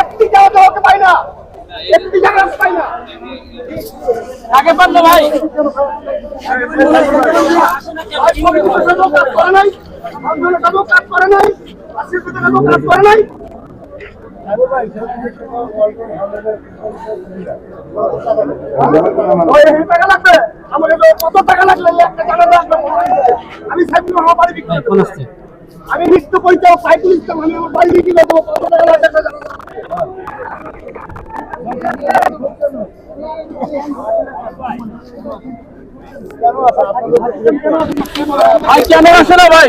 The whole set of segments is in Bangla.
একটি জায়গা তো ওকে পাই না। একটি জায়গা আমি পাই না। আগে পারল ভাই। ভাই কমিটির সাথেও কাজ করে নাই। কাজ করে নাই। রাজনীতির সাথেও কাজ করে নাই। টাকা লাগবে। কত টাকা লাগলে একটা লাগবে আমি সাইকেল আমার বাড়ি বিক্রি কোন আসছে। আমি লিখতে বইতে সাইকেল লিখতাম আমি আমার বাড়ি বিক্রি করব কত টাকা লাগবে ভাই কেন আসে না ভাই।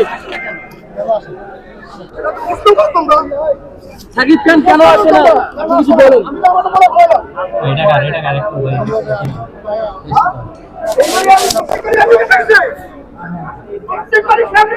সাকিব খান কেন আসে না কিছু বলুন। এটা কার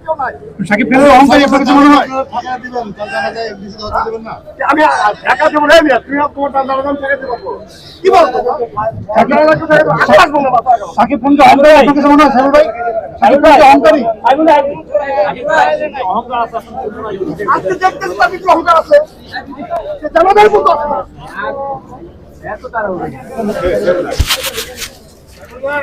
সাকিব খানের অহংকারী আপনার কাছে মনে হয়? আমি ঢাকা দেবো রে মিয়া। তুমি কি বলতো। সাকিব খানকে অহংকারী আপনার কাছে মনে হয় সাহেব ভাই? সাকিব খানকে অহংকারী। আজকে দেখতেছি অহংকার আছে। সে জানাদের মতো আছে। না।